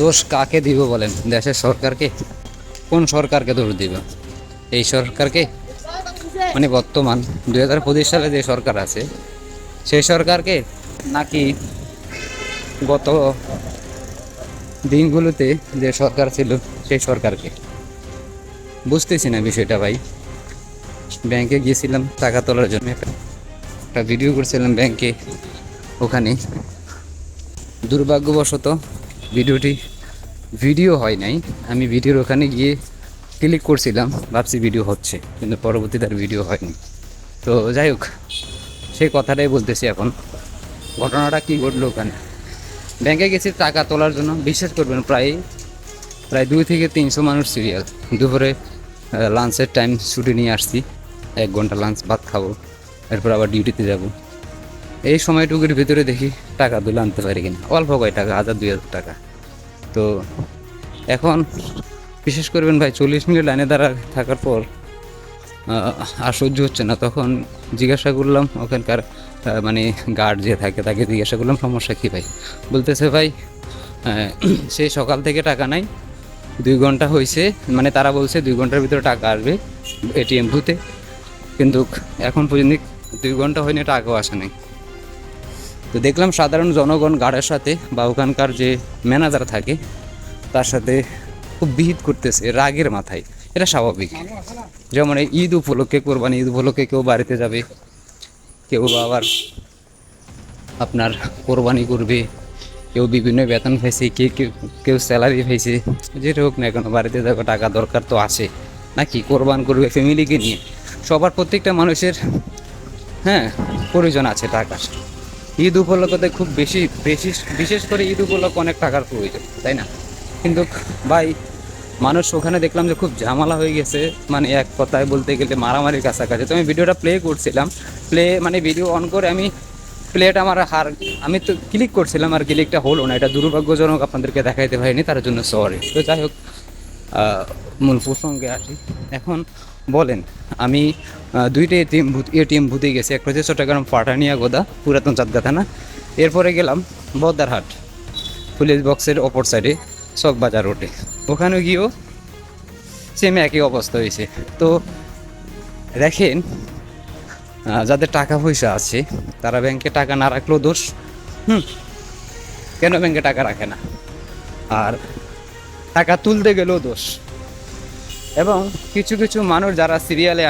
দোষ কাকে দিব বলেন? দেশের সরকারকে? কোন সরকারকে দোষ দিব? এই সরকারকে? মানে বর্তমান দুই হাজার পঁচিশ সালে যে সরকার আছে, সেই সরকারকে নাকি গত দিনগুলোতে যে সরকার ছিল, সেই সরকারকে? বুঝতেছি না বিষয়টা ভাই। ব্যাংকে গিয়েছিলাম, টাকা তোলার জন্য। একটা ভিডিও করছিলাম ব্যাংকে। ওখানে দুর্ভাগ্যবশত ভিডিওটি ভিডিও হয় নাই। আমি ভিডিওর ওখানে গিয়ে ক্লিক করছিলাম, ভাবছি ভিডিও হচ্ছে, কিন্তু পরবর্তী তার ভিডিও হয়নি। তো যাই হোক, সেই কথাটাই বলতেছি এখন। ঘটনাটা কি ঘটলো ওখানে? ব্যাংকে গেছি টাকা তোলার জন্য, বিশ্বাস করবেন, প্রায় প্রায় দুই থেকে তিনশো মানুষ সিরিয়াল দুপুরে লাঞ্চের টাইম ছুটি নিয়ে আসছি, এক ঘণ্টা লাঞ্চ ভাত খাব, এরপর আবার ডিউটিতে যাব। এই সময়টুকুর ভিতরে দেখি টাকা তুলে আনতে পারি কিনা। অল্প কয় টাকা, হাজার, দুই হাজার টাকা। তো এখন বিশেষ করবেন ভাই, চল্লিশ মিনিট লাইনে দাঁড়া থাকার পর আর সহ্য হচ্ছে না। তখন জিজ্ঞাসা করলাম ওখানকার মানে গার্ড যে থাকে, তাকে জিজ্ঞাসা করলাম, সমস্যা কী ভাই? বলতেছে, ভাই সেই সকাল থেকে টাকা নাই, দুই ঘণ্টা হয়েছে মানে তারা বলছে, দুই ঘণ্টার ভিতরে টাকা আসবে এটিএম বুথে কিন্তু এখন পর্যন্ত দুই ঘণ্টা হয়নি, টাকাও আসে নাই। তো দেখলাম সাধারণ জনগণ গার্ডের সাথে বা ওখানকার যে ম্যানেজার থাকে, তার সাথে খুব বিহিত করতেছে, রাগের মাথায়। এটা স্বাভাবিক। যেমন এই ঈদ উপলক্ষে কোরবানি, ঈদ উপলক্ষে কেউ বাড়িতে যাবে, কেউ বা আবার আপনার কোরবানি করবে, কেউ বিভিন্ন বেতন পাইছে, কে কেউ স্যালারি পাইছে, যেটা হোক না কেন, বাড়িতে যাবে, টাকা দরকার তো আছে। নাকি কোরবান করবে ফ্যামিলিকে নিয়ে? সবার প্রত্যেকটা মানুষের হ্যাঁ প্রয়োজন আছে টাকার। ঈদ উপলক্ষতে খুব বেশি বেশি, বিশেষ করে ঈদ উপলক্ষে অনেক টাকার প্রয়োজন, তাই না? কিন্তু ভাই, মানুষ ওখানে দেখলাম যে খুব ঝামেলা হয়ে গেছে মানে এক কথায় বলতে গেলে মারামারির কাছাকাছি। তো আমি ভিডিওটা প্লে করছিলাম প্লে মানে ভিডিও অন করে আমি প্লেটা আমার হার, আমি তো ক্লিক করছিলাম আর ক্লিকটা হলো না, এটা দুর্ভাগ্যজনক আপনাদেরকে দেখাইতে পারিনি, তার জন্য সরি তো যাই হোক মূল প্রসঙ্গে আসি। এখন বলেন, আমি দুইটা এটিএম এটিএম বুথে গেছি। একটা হচ্ছে চট্টগ্রাম পাঠানিয়া গোদা, পুরাতন চাঁদগা থানা। এরপরে গেলাম বদ্দারহাট পুলিশ বক্সের অপর সাইডে চকবাজার রোডে ওখানে গিয়েও সেম একই অবস্থা হয়েছে। তো দেখেন যাদের টাকা পয়সা আছে, তারা ব্যাংকে টাকা না রাখলেও দোষ। হুম, কেন ব্যাংকে টাকা রাখে না? আর টাকা তুলতে গেলেও দোষ। এবং কিছু কিছু মানুষ যারা সিরিয়ালে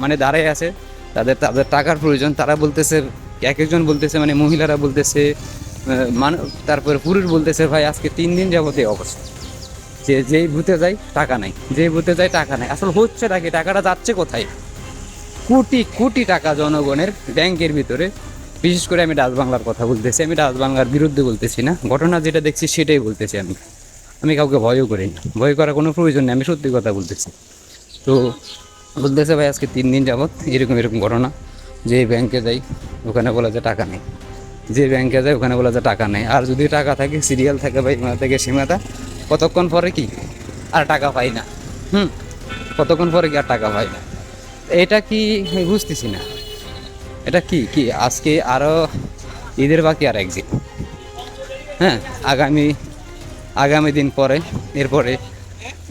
মানে দাঁড়ায় আছে, তাদের তাদের টাকার প্রয়োজন। তারা বলতেছে, এক একজন বলতেছে মানে মহিলারা বলতেছে মান, তারপরে পুরুষ বলতেছে, ভাই, আজকে তিন দিন যাবত এই অবস্থা। যে, যেই ভূতে যায়, টাকা নাই। যেই ভূতে যায়, টাকা নাই। আসলে হচ্ছে নাকি টাকাটা যাচ্ছে কোথায়? কোটি কোটি টাকা জনগণের ব্যাংকের ভিতরে। বিশেষ করে আমি ডাচ বাংলার কথা বলতেছি। আমি ডাচ বাংলার বিরুদ্ধে বলতেছি না। ঘটনা যেটা দেখছি, সেটাই বলতেছি আমি। আমি কাউকে ভয়ও করি না। ভয় করার কোনো প্রয়োজন নেই, আমি সত্যি কথা বলতেছি। তো বলতেছে ভাই, আজকে তিন দিন যাবত এরকম এরকম ঘটনা, যে ব্যাংকে যাই, ওখানে বলা যায় টাকা নেই। যে ব্যাংকে যায় ওখানে বলা যায় টাকা নেই। আর যদি টাকা থাকে সিরিয়াল থাকে বা ইমা থেকে সীমাতা কতক্ষণ পরে কি? আর টাকা পাই না। হুম, কতক্ষণ পরে কি আর টাকা পাই না? এটা কি বুঝতেছি না। এটা কি কি আজকে আরও ঈদের বাকি আর একদিন। হ্যাঁ আগামী আগামী দিন পরে, এরপরে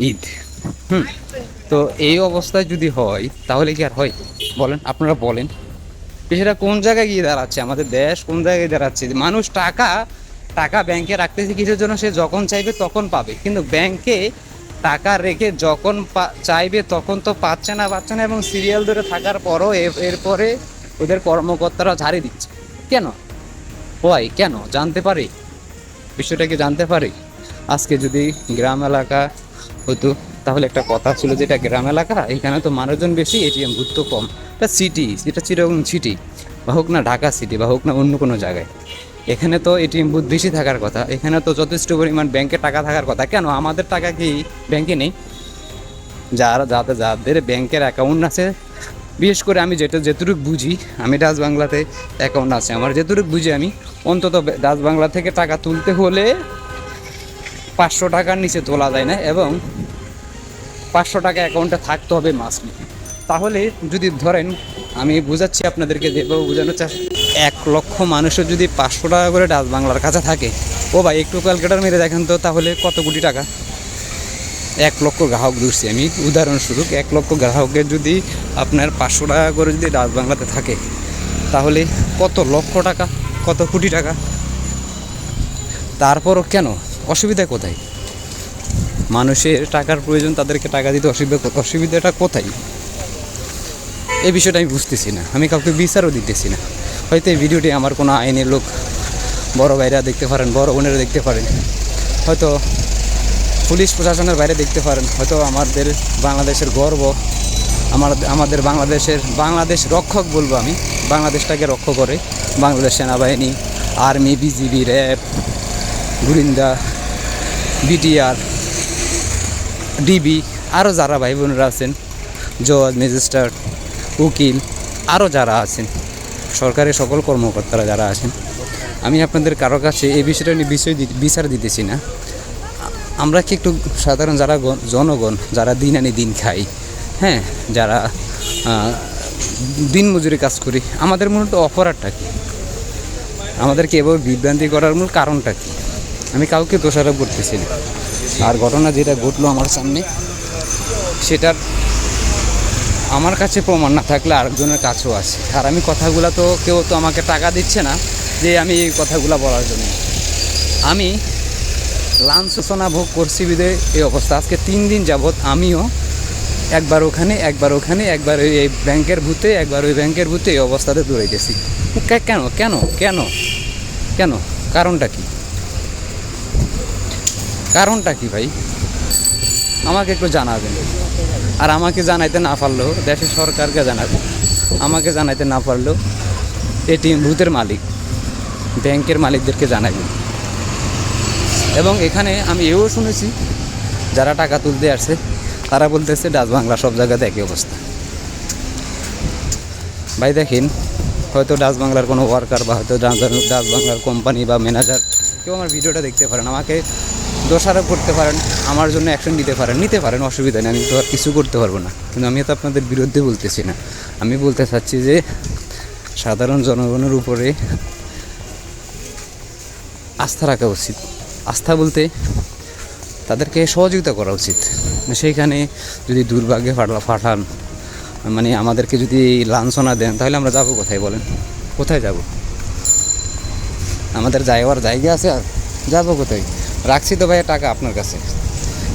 ঈদ। হুম, তো এই অবস্থায় যদি হয়, তাহলে কি আর হয়? বলেন, আপনারা বলেন। সেটা কোন জায়গায় গিয়ে দাঁড়াচ্ছে? আমাদের দেশ কোন জায়গায় দাঁড়াচ্ছে? মানুষ টাকা টাকা ব্যাংকে রাখতেছে কিসের জন্য, সে যখন চাইবে তখন পাবে। কিন্তু ব্যাংকে টাকা রেখে যখন চাইবে তখন তো পাচ্ছে না পাচ্ছে না, এবং সিরিয়াল ধরে থাকার পরও এরপরে ওদের কর্মকর্তারা ঝাড়ি দিচ্ছে। কেন? হয় কেন? জানতে পারি? বিষয়টা কি জানতে পারি? আজকে যদি গ্রাম এলাকা হতো, তাহলে একটা কথা ছিল যেটা গ্রাম এলাকা, এখানে তো মানুষজন বেশি এটিএম বুথ তো কম। এটা সিটি এটা চিরকম সিটি বা হোক না ঢাকা সিটি বা হোক না অন্য কোনো জায়গায়। এখানে তো এটিএম বুথ বেশি থাকার কথা, এখানে তো যথেষ্ট পরিমাণ ব্যাংকে টাকা থাকার কথা। কেন? আমাদের টাকা কি ব্যাংকে নেই? যারা, যাদের যাদের ব্যাংকের অ্যাকাউন্ট আছে, বিশেষ করে আমি যেটা, যেটুকু বুঝি, আমি ডাচ বাংলাতে অ্যাকাউন্ট আছে। আমার যেটুকু বুঝি আমি, অন্তত ডাচ বাংলা থেকে টাকা তুলতে হলে পাঁচশো টাকার নিচে তোলা যায় না এবং পাঁচশো টাকা অ্যাকাউন্টে থাকতে হবে মাসলি তাহলে যদি ধরেন, আমি বুঝাচ্ছি আপনাদেরকে যেভাবে বোঝানোর চাষ এক লক্ষ মানুষের যদি পাঁচশো টাকা করে ডাচ বাংলার কাছে থাকে, ও ভাই একটু ক্যালকুলেটার মেরে দেখেন তো, তাহলে কত কোটি টাকা? এক লক্ষ গ্রাহক ধরছি আমি, উদাহরণস্বরূপ এক লক্ষ গ্রাহকের যদি আপনার পাঁচশো টাকা করে যদি ডাচ বাংলাতে থাকে, তাহলে কত লক্ষ টাকা, কত কোটি টাকা? তারপরও কেন? অসুবিধা কোথায়? মানুষের টাকার প্রয়োজন, তাদেরকে টাকা দিতে অসুবিধা অসুবিধাটা কোথায়? এই বিষয়টা আমি বুঝতেছি না। আমি কাউকে বিচারও দিতেছি না। হয়তো এই ভিডিওটি আমার কোনো আইনের লোক, বড় ভাইরা দেখতে পারেন, বড় বোনেরা দেখতে পারেন। হয়তো পুলিশ প্রশাসনের বাইরে দেখতে পারেন। হয়তো আমাদের বাংলাদেশের গর্ব, আমার, আমাদের বাংলাদেশের, বাংলাদেশ রক্ষক বলব আমি। বাংলাদেশটাকে রক্ষা করে বাংলাদেশ সেনাবাহিনী, আর্মি, বিজিবি, র্যাব গুরিন্দা বিটিআর ডিবি আরও যারা ভাই বোনেরা আছেন, জজ, ম্যাজিস্ট্রেট, উকিল আরও যারা আছেন, সরকারের সকল কর্মকর্তারা যারা আছেন, আমি আপনাদের কারও কাছে এই বিষয়টা নিয়ে বিষয় বিচার দিতেছি না। আমরা কি একটু সাধারণ যারা জনগণ, যারা দিন আনি দিন খাই হ্যাঁ যারা দিন মজুরি কাজ করি, আমাদের মূলত অপরাধটা কি? আমাদেরকে এভাবে বিভ্রান্তি করার মূল কারণটা কি? আমি কাউকে দোষারোপ করতেছি না। আর ঘটনা যেটা ঘটলো আমার সামনে, সেটার আমার কাছে প্রমাণ না থাকলে আরেকজনের কাছেও আছে। আর আমি কথাগুলো তো, কেউ তো আমাকে টাকা দিচ্ছে না যে আমি এই কথাগুলো বলার জন্য। আমি লাঞ্ছনা ভোগ করছি বিদে এই অবস্থা। আজকে তিন দিন যাবৎ আমিও একবার ওখানে একবার ওখানে, একবার ওই এই ব্যাংকের ভূতে, একবার ওই ব্যাংকের ভূতে এই অবস্থাতে দৌড়াইতেছি। কে- কেন? কেন? কেন? কেন? কারণটা কি? কারণটা কি ভাই? আমাকে একটু জানাবেন। আর আমাকে জানাইতে না পারলেও দেশের সরকারকে জানাবেন আমাকে জানাইতে না পারলেও এটিএম ভূতের মালিক, ব্যাংকের মালিকদেরকে জানাবেন এবং এখানে আমি এও শুনেছি, যারা টাকা তুলতে আসছে তারা বলতেছে, ডাচ বাংলা সব জায়গাতে একই অবস্থা। ভাই দেখেন, হয়তো ডাচ বাংলার কোনো ওয়ার্কার বা হয়তো ডাচ বাংলার কোম্পানি বা ম্যানেজার কেউ আমার ভিডিওটা দেখতে পারেন আমাকে দোষারোপ করতে পারেন, আমার জন্য অ্যাকশন নিতে পারেন নিতে পারেন, অসুবিধা নেই, আমি তো আর কিছু করতে পারব না। কিন্তু আমি তো আপনাদের বিরুদ্ধে বলতেছি না। আমি বলতে চাচ্ছি যে, সাধারণ জনগণের উপরে আস্থা রাখা উচিত। আস্থা বলতে তাদেরকে সহযোগিতা করা উচিত। সেইখানে যদি দুর্ভাগ্যে ফাটলা ফাটান মানে আমাদেরকে যদি লাঞ্ছনা দেন, তাহলে আমরা যাব কোথায় বলেন? কোথায় যাব? আমাদের যাওয়ার জায়গা আছে আর যাব কোথায়? রাখছি তো ভাইয়া টাকা আপনার কাছে।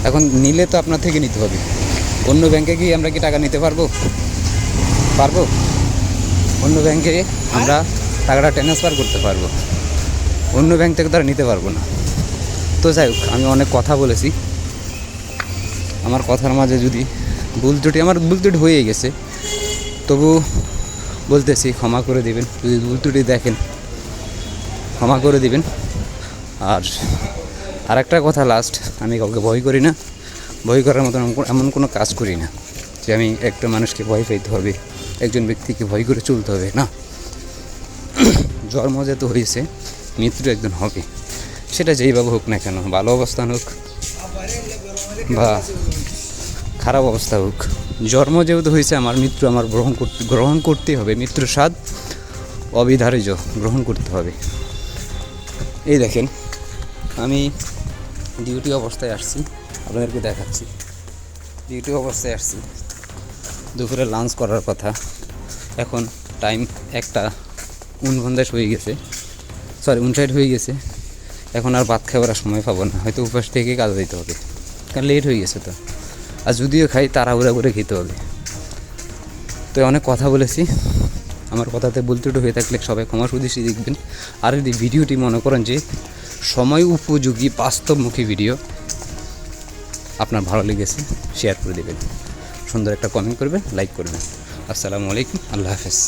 এখন নিলে তো আপনার থেকে নিতে হবে। অন্য ব্যাংকে গিয়ে আমরা কি টাকা নিতে পারব? পারব? অন্য ব্যাংকে আমরা টাকাটা ট্রান্সফার করতে পারব। অন্য ব্যাংক থেকে তারা নিতে পারব না। তো যাই হোক, আমি অনেক কথা বলেছি। আমার কথার মাঝে যদি ভুল ত্রুটি, আমার ভুল ত্রুটি হয়ে গেছে। তবু বলতেছি, ক্ষমা করে দিবেন। যদি ভুল ত্রুটি দেখেন, ক্ষমা করে দিবেন। আর আর একটা কথা লাস্ট আমি কাউকে ভয় করি না। ভয় করার মতন এমন- কোনো কাজ করি না যে আমি একটা মানুষকে ভয় পেতে হবে, একজন ব্যক্তিকে ভয় করে চলতে হবে, না? জন্ম যেহেতু হয়েছে মৃত্যু একজন হবে। সেটা যেইভাবে হোক না কেন, ভালো অবস্থান হোক বা খারাপ অবস্থা হোক জন্ম যেহেতু হয়েছে আমার মৃত্যু আমার গ্রহণ করতে, গ্রহণ করতেই হবে, মৃত্যুর স্বাদ অবিধারিজ গ্রহণ করতে হবে। এই দেখেন, আমি ডিউটি অবস্থায় আসছি, আপনাদেরকে দেখাচ্ছি। ডিউটি অবস্থায় আসছি। দুপুরে লাঞ্চ করার কথা। এখন টাইম একটা উনপঞ্চাশ হয়ে গেছে। সরি উনষাট হয়ে গেছে। এখন আর ভাত খাবার সময় পাবো না। হয়তো উপাস থেকে কাজ দিতে হবে। কারণ লেট হয়ে গেছে তো। আর যদিও খাই, তাড়াহুড়া করে খেতে হবে। তো অনেক কথা বলেছি। আমার কথাতে বলতে হয়ে থাকলে সবাই ক্ষমা সুদৃষ্টি দেখবেন। আর যদি ভিডিওটি মনে করেন যে সময় উপযোগী বাস্তবমুখী ভিডিও আপনার ভালো লেগেছে শেয়ার করে দেবেন। সুন্দর একটা কমেন্ট করবেন লাইক করবেন। আসসালামু আলাইকুম, আল্লাহ হাফেজ।